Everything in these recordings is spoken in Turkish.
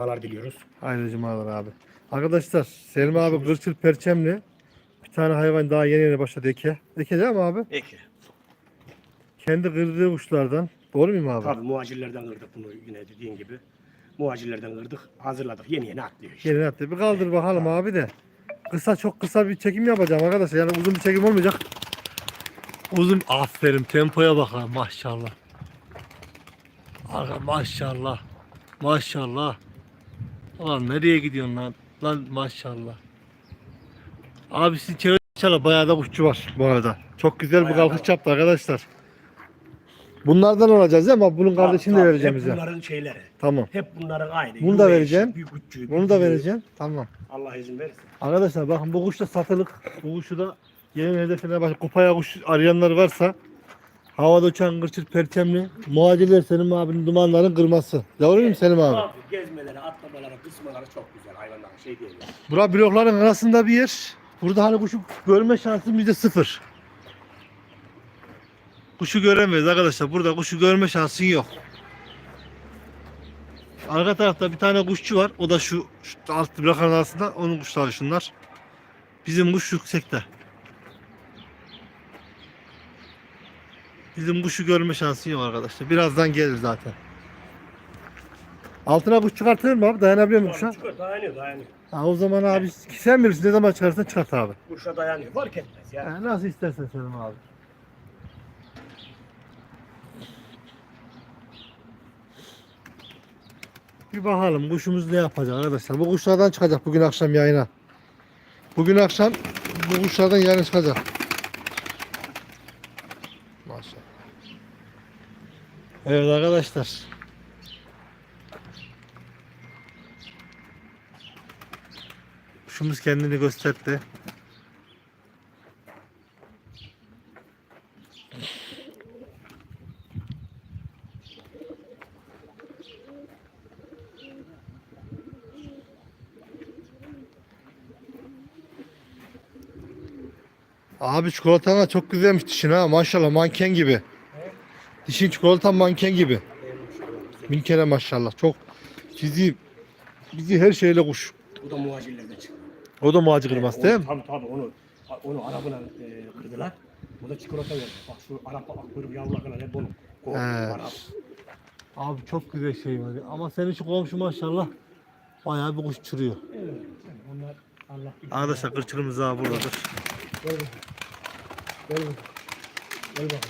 Cumalar diliyoruz. Hayırlı cumalar abi. Arkadaşlar Selim abi kırçıl perçemli bir tane hayvan daha yeni yeni başladı eke. Eke değil mi abi? Eki. Kendi kırdığı kuşlardan. Doğru muyum abi? Tabii muhacirlerden kırdık bunu yine dediğin gibi. Muhacirlerden kırdık, hazırladık. Yeni yeni atlıyor işte. Yeni attı. Bir kaldır bakalım abi de. Kısa çok kısa bir çekim yapacağım arkadaşlar. Yani uzun bir çekim olmayacak. Uzun aferin tempoya bakalım maşallah. Aga maşallah. Maşallah. Lan nereye gidiyorsun lan? Lan maşallah. Abi sizin çevre bayağı da kuşçu var bu arada. Çok güzel bir Bayağı da kalkış var. yaptı arkadaşlar. Bunlardan alacağız değil mi? abi? Bunun kardeşini de vereceğim hep bize. bunların şeyleri. Tamam. Hep bunların aynı. Bunu da Yuva vereceğim. büyük küçüğü, Bunu da vereceğim. Tamam. Allah izin verirse. Arkadaşlar bakın bu kuş da satılık. Bu kuşu da yeni hedefine baş kupaya kuş arayanlar varsa havada uçan kırçıl perçemli muhacirler Selim abinin dumanların kırması. Doğru muyum Selim abi? Gezmeleri, atlamaları, kısmaları çok güzel hayvanların şey değil. yani. Bura blokların arasında bir yer. Burada hani kuşu görme şansım yüzde sıfır. Kuşu göremeyiz arkadaşlar. Burada kuşu görme şansın yok. Arka tarafta bir tane kuşçu var. O da şu, şu alt blokların arasında. Onun kuşları şunlar. Bizim kuş yüksekte. Bizim kuşu görme şansın yok arkadaşlar. Birazdan gelir zaten. Altına kuş çıkartır mı abi? Dayanabiliyor mu kuşa? Çıkıyor, dayanıyor, dayanıyor. Ha, o zaman abi sen bilirsin ne zaman çıkarsan çıkart abi. Kuşa dayanıyor. Fark etmez ya. Ha, nasıl istersen Selim abi. Bir bakalım kuşumuz ne yapacak arkadaşlar. Bu kuşlardan çıkacak bugün akşam yayına. Bugün akşam bu kuşlardan yayına çıkacak. Maşallah. Evet arkadaşlar. Kuşumuz kendini gösterdi. Abi çikolatan çok güzelmiş dişin ha maşallah manken gibi. Dişin çikolatan manken gibi. Bin kere maşallah çok bizi bizi her şeyle kuş. Bu da muhacirlerden çıktı. O da muhacı kırması değil mi? Tabii tabii onu onu arabına e, kırdılar. Bu da çikolata verdi. Bak şu Arap akkuyruk yavrularına hep onu. He. Arap. Abi çok güzel şey var. Ama senin şu komşu maşallah bayağı bir kuş uçuruyor. Evet. Onlar Allah bilir. Arkadaşlar kırçılımız daha buradadır. Gel bakayım. Gel bakayım. Gel bakayım.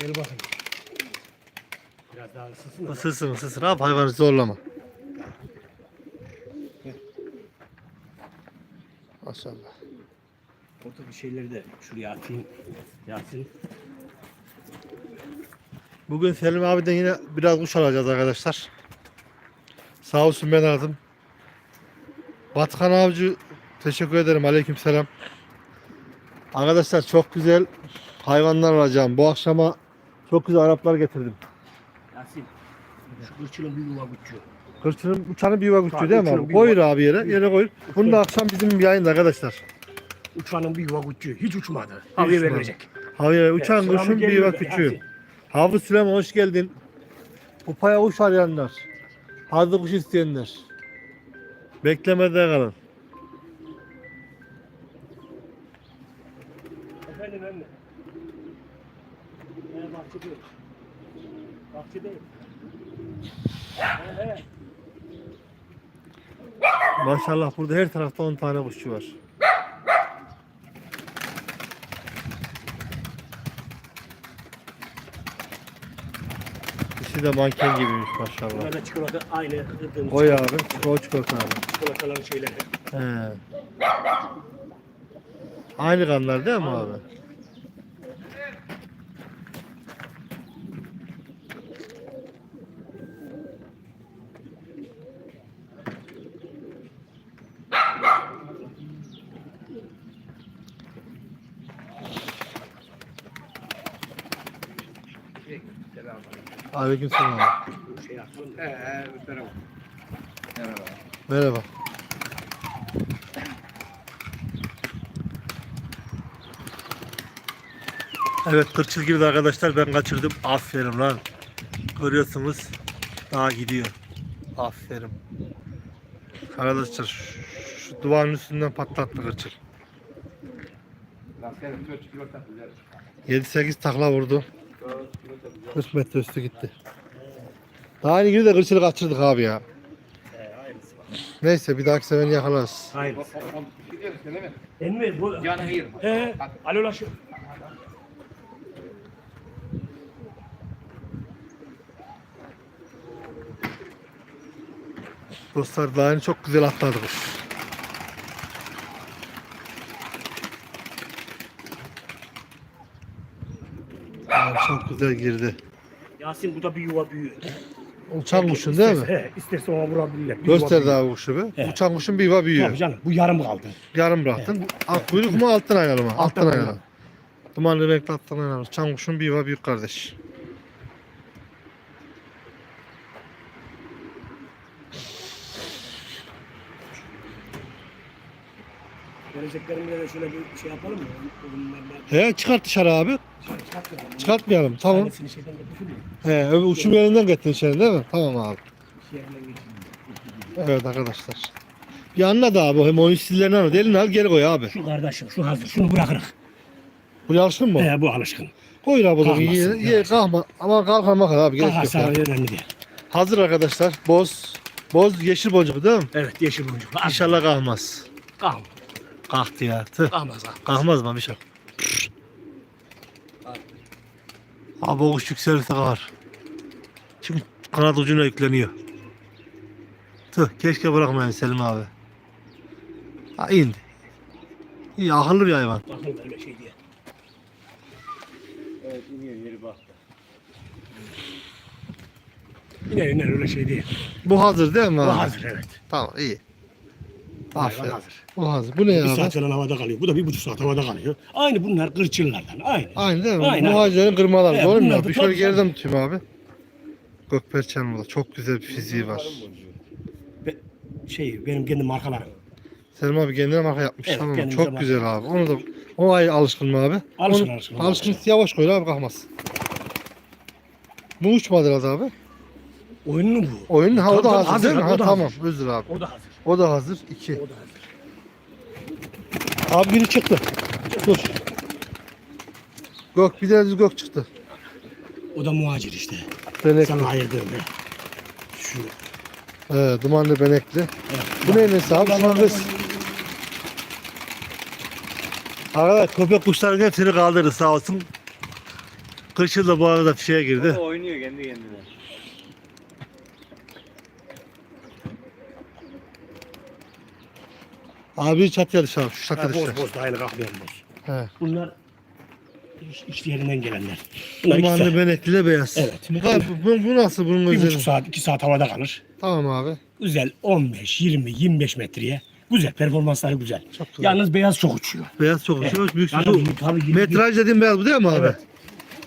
Gel bakayım. Biraz daha ısınsın da. Isırsın ısırsın abi hayvanı zorlama. Maşallah. Orada bir şeyleri de şuraya atayım. Yasin. Bugün Selim abiden yine biraz kuş alacağız arkadaşlar. Sağ olsun ben aradım. Batkan Avcı teşekkür ederim. Aleykümselam. Arkadaşlar çok güzel hayvanlar alacağım. Bu akşama çok güzel Araplar getirdim. Şu kırçılın bir yuva güçlü. Kırçının uçanı bir yuva Tabii, değil mi uçanın abi? bir Koyur yuva- abi yere, yere koyur. Bunu da akşam bizim yayında arkadaşlar. Uçanın bir yuva güçlü. Hiç uçmadı. Havaya uçmadı. verilecek. Havaya uçan sıramı kuşun bir geliyor yuva da, küçüğü. Hafız Süleyman hoş geldin. Kupaya kuş arayanlar. Hazır kuş isteyenler. Beklemede kalın. Efendim anne. Ee, bahçe değil. Bahçe değil. He he. Maşallah burada her tarafta 10 tane kuşçu var. İkisi de manken gibiymiş maşallah. Bunlar da çikolata aynı Koy abi, o çikolata abi. çikolataların şeyleri. He. Aynı kanlar değil mi abi? Abi. He he. Merhaba. Merhaba. Evet kırçıl girdi arkadaşlar ben kaçırdım. Aferin lan. Görüyorsunuz daha gidiyor. Aferin. Arkadaşlar şu, şu duvarın üstünden patlattı kırçıl. 7-8 takla vurdu. 40 metre üstü gitti. Daha yeni gibi de kırçılı kaçırdık abi ya. Neyse bir dahaki sefer yakalarız. Hayır. Emmi bu. Yani hayır. He. Alo ulaşı. Dostlar daha yeni çok güzel atladık. Güzel girdi. Yasin bu da bir yuva büyüyor. Uçan kuşun değil mi? He, isterse ona vurabilirler. Bir yuva Gösterdi büyüyor. abi kuşu bir. Evet. Uçan kuşun bir yuva büyüyor. Tabii canım bu yarım kaldı. Yarım bıraktın. Alt kuyruk mu alttan aynalı mı? Alttan Alttan aynalı. aynalı. Dumanlı renkli alttan aynalı. Uçan kuşun bir yuva büyük kardeş. Geleceklerimde de şöyle bir şey yapalım mı? Bunlarla He çıkart dışarı abi. Çıkartmayalım. Çıkartmayalım tamam. Tanesini şeyden. He öbür uçum yerinden getirin içeri değil mi? Tamam abi. Evet arkadaşlar. Bir anladı abi. Hem oyun stillerini anladı. Elini al geri koy abi. Şu kardeşim şu hazır. Şunu bırakırız. Bu alışkın mı? He bu alışkın. Koy abi o zaman. Kalkmasın, Ye, ye, kalkma. Ama kalkma kadar abi. Gerek yok ya. önemli değil. Hazır arkadaşlar. Boz. Boz yeşil boncuk değil mi? Evet yeşil boncuk. İnşallah kalkmaz. Kalk. Kalktı ya. Tüh. Kalmaz. Kalkmaz mı bir şey? Abi o kuş yükselirse kalkar. Şimdi kanat ucuna yükleniyor. Tüh keşke bırakmayın Selim abi. Ha indi. İyi akıllı bir hayvan. Bakın böyle şey diye. Evet iniyor yeri bak. Yine yine öyle şey değil. Bu hazır değil mi Bu abi? hazır evet. Tamam iyi. Hayvan Aferin. hazır. Bu hazır. Bu ne Bir ya? saat falan havada kalıyor. Bu da bir buçuk saat havada kalıyor. Aynı bunlar kırçıllardan. Aynı. Aynı değil mi? Aynen. Muhacirlerin kırmaları. Evet, Doğru mu? bunlar Bir şöyle tabii, geriden tutayım abi. Gökberçen burada. Çok güzel bir fiziği var. Be- şey benim kendi markalarım. Selim abi kendine marka yapmış. Evet, tamam. mı? kendimize Çok marka. güzel abi. Onu da o ay alışkın mı abi? Alışkın, Onu- alışkın, Alışkın alışkın. yavaş koy abi kalkmaz. Bu uçmadı herhalde abi. Oyunlu bu. Oyun ha o da hazır, hazır, değil mi? o Ha, da tamam. hazır. Özür abi. O da hazır. O da hazır. 2. O da hazır. Abi biri çıktı. Dur. Gök bir tane gök çıktı. O da muhacir işte. Benekli. Sana ayırdığım ya. Şu. He, dumanlı benekli. Evet. Bu neyin an kız. Arkadaş köpek kuşların hepsini kaldırdı sağ olsun. Kışın da bu arada fişeye girdi. O oynuyor kendi kendine. Abi çatıya dışarı. Şu çatıya Ha, dışarı. boz boz dahil kalkmayan boz. He. Bunlar iş, iş yerinden gelenler. Bunlar iki Dumanlı saat, benekli beyaz. Evet. Bu, kadar- bu, bu nasıl bunun bir buçuk saat, iki saat havada kalır. Tamam abi. Güzel 15, 20, 25 metreye. Güzel, performansları güzel. Çok güzel. Yalnız beyaz çok uçuyor. Beyaz çok Evet. uçuyor. Büyük Yani su. tabii 20, Metraj dediğim beyaz bu değil mi abi? Evet.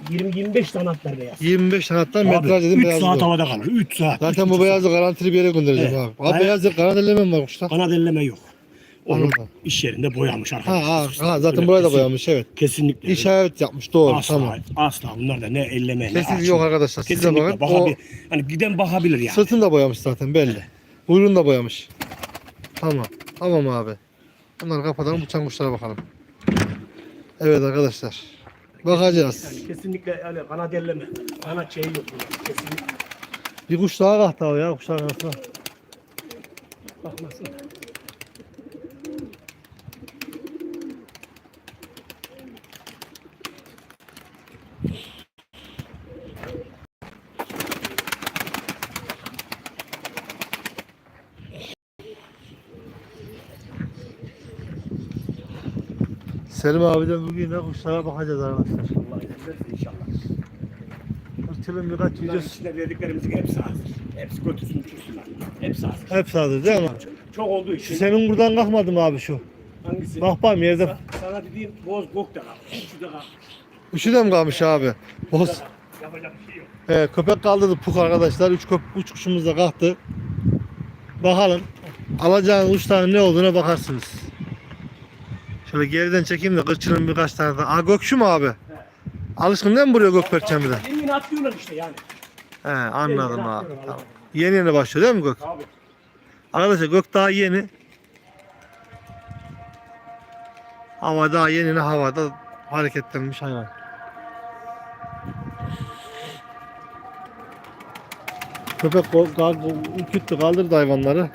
20-25 tane atlar beyaz. 25 sanattan metraj dediğim 3 beyaz saat bu. havada kalır. 3 saat. Zaten üç bu buçuk beyazı garantili bir yere göndereceğim Evet. abi. Abi Hayır. beyaz kanat elleme var kuşta. Kanat elleme yok. Onu Anladım. iş yerinde boyamış Ha, arkadaşlar. ha, ha zaten Öyle burayı da kesin- boyamış evet. Kesinlikle. İşaret yapmış doğru asla, tamam. asla bunlar da ne elleme ne açma. yok arkadaşlar. Siz de Kesinlikle bakın. O hani giden bakabilir yani. sırtını da boyamış zaten belli. Kuyruğunu da boyamış. Tamam. Tamam abi. Bunları kapatalım uçan kuşlara bakalım. Evet arkadaşlar. Bakacağız. Yani kesinlikle yani kanat elleme. Kanat şeyi yok bunlar. Kesinlikle Bir kuş daha kalktı abi ya kuşların arasına. bakmasın. Selim abiden bugün de kuşlara bakacağız arkadaşlar. Allah verirse inşallah. Kırçılın birkaç Bunların videosu. içinde verdiklerimizin hepsi hazır. Hepsi götürsün uçursunlar. Hepsi hazır. Hepsi hazır değil mi? Çok olduğu Şu için. senin buradan kalkmadı mı abi şu? Hangisi? Bak bakayım yerde. Sa- Sana dediğim boz gok da kalk. Üçü de kalk. Üçü de mi kalmış abi? Boz. Yapacak bir şey yok. Evet, köpek kaldırdı puk arkadaşlar. Üç, köp üç kuşumuz da kalktı. Bakalım. Alacağınız uçların ne olduğuna bakarsınız. Şöyle geriden çekeyim de kırçının birkaç tane daha. Aa gökşü mü abi? Alışkın değil mi buraya gökberçen bir de? Yeni yeni atlıyorlar işte yani. He anladım Yeni abi. Tamam. Yeni yeni başlıyor değil mi gök? Abi. Arkadaşlar gök daha yeni. Hava daha yeni havada hareketlenmiş hayvan. Köpek ürküttü kaldırdı hayvanları.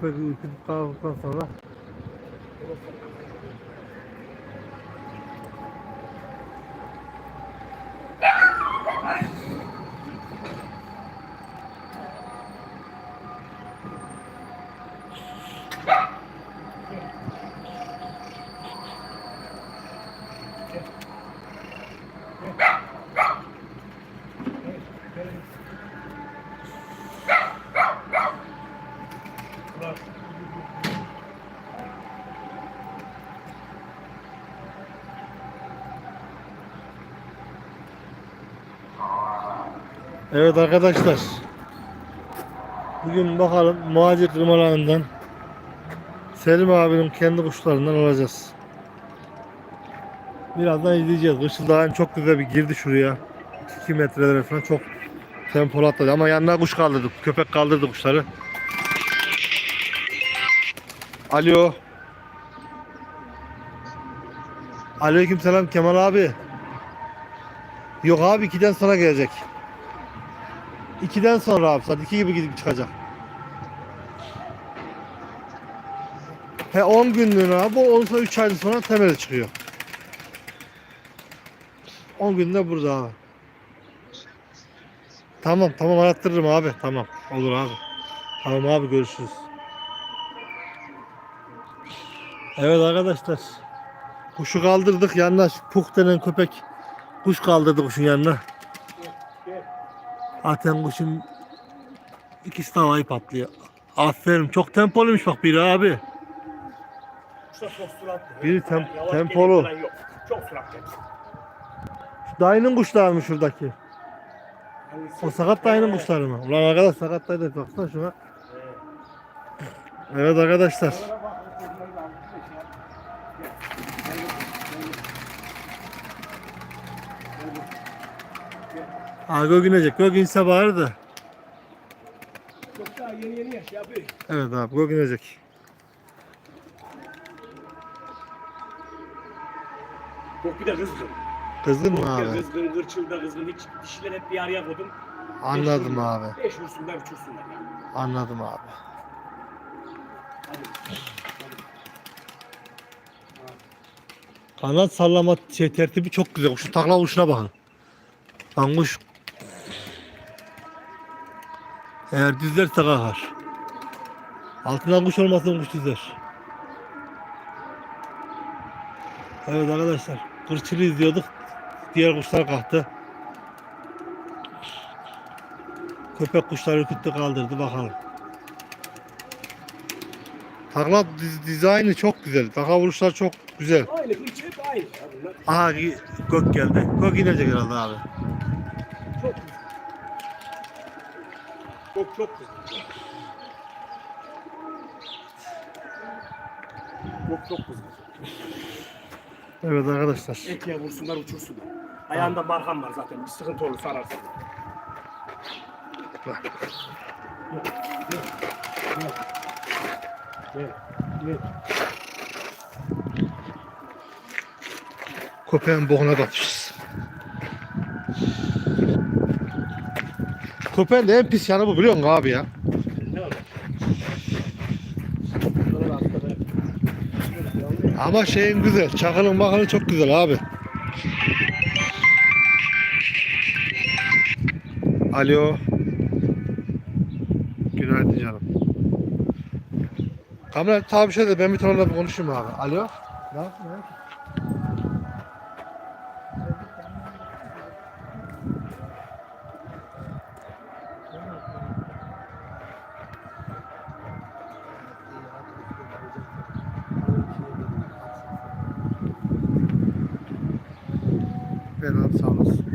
Köpek ürkütüp kaldıktan sonra Evet arkadaşlar. Bugün bakalım muhacir kırmalarından Selim abinin kendi kuşlarından alacağız. Birazdan izleyeceğiz. Işıldağın çok güzel bir girdi şuraya. 2 metrelere falan çok tempolu atladı ama yanına kuş kaldırdık. Köpek kaldırdı kuşları. Alo. Aleyküm selam Kemal abi. Yok abi 2'den sonra gelecek. 2'den sonra abi saat 2 gibi gidip çıkacak. He 10 günlüğüne abi ondan sonra 3 ay sonra temele çıkıyor. 10 günde burada abi. Tamam tamam arattırırım abi tamam olur abi. Tamam abi görüşürüz. Evet arkadaşlar. Kuşu kaldırdık yanına şu Puk denen köpek kuş kaldırdı kuşun yanına. Zaten kuşun ikisi de havayı patlıyor. Aferin çok tempoluymuş bak biri abi. Kuşlar çok süratli. Biri tem- Yavaş tempolu. geliyor falan Yok. Çok süratli. Şu dayının kuşları mı şuradaki? O sakat dayının kuşları mı? Ulan arkadaş sakat dayı da baksana şuna. Evet arkadaşlar. Onlara bak, o kızları da almış da şey yap. Gel. İnecek. Gök inse bağır da. Çok daha yeni yeni yaş yapıyor. Evet abi gök inecek. Yok bir de kızgın. Kızdın Yok mı abi? kızgın, gırçılda kızgın. Hiç dişiler hep bir araya koydum. Anladım Beş vursunlar. abi. Beş vursunlar, uçursunlar ya. Anladım abi. Kanat sallama şey, tertibi çok güzel. Şu takla uçuna bakın. Lan kuş eğer düzlerse kalkar. Altından kuş olmasın kuş düzler. Evet arkadaşlar. Kırçılı izliyorduk. Diğer kuşlar kalktı. Köpek kuşları ürküttü kaldırdı bakalım. Takla diz- dizaynı çok güzel. Taka vuruşlar çok güzel. Aynı hep aynı. Aha gök geldi. Gök inecek herhalde abi. Çok güzel. Çok çok güzel. Çok çok güzel. Evet arkadaşlar. Etiye vursunlar uçursunlar. Ayağında markam var zaten. Bir sıkıntı olursa ararsın. Gel, gel. Köpeğin boğuna batmışız. Köpeğin de en pis yanı bu biliyor musun abi ya? Ama şeyin güzel. Çakılın bakını çok güzel abi. Alo. Günaydın canım. Kamera tabi bir şey de ben bir tane bir konuşayım abi. Alo. Ne abi sağ olasın.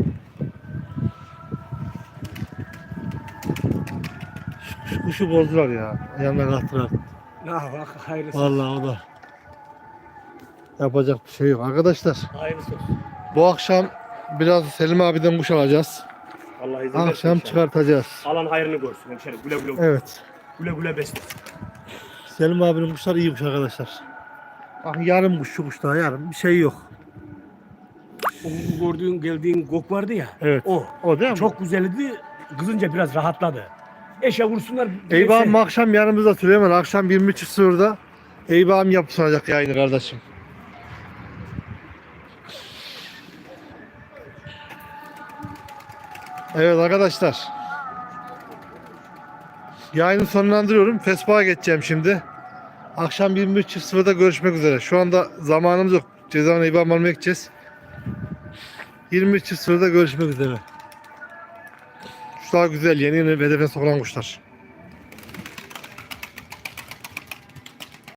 Şu, şu kuşu bozdular ya. Yanına kattılar. Ne bak hayırlısı. Vallahi o da. Yapacak bir şey yok. Arkadaşlar Hayırlısı olsun. bu akşam biraz Selim abiden kuş alacağız. Allah izin versin. Akşam inşallah. çıkartacağız. Alan hayrını görsün hemşerim. Güle güle. Evet. Güle güle beslesin. Selim abinin kuşlar iyi kuş arkadaşlar. Bak yarım kuş şu kuşta yarım bir şey yok. O gördüğün geldiğin gok vardı ya. Evet. O. O değil mi? Çok güzeldi. Kızınca biraz rahatladı. Eşe vursunlar. Eyvah'ım akşam yanımızda Süleyman. Akşam 23.00'da Eyvah'ım yapacak yayını kardeşim. Evet arkadaşlar. Yayını sonlandırıyorum. Facebook'a geçeceğim şimdi. Akşam 23.00'da görüşmek üzere. Şu anda zamanımız yok. Cezanı İBAN almaya gideceğiz. 23.00'da görüşmek üzere. Kuşlar güzel. Yeni yeni hedefe sokulan kuşlar.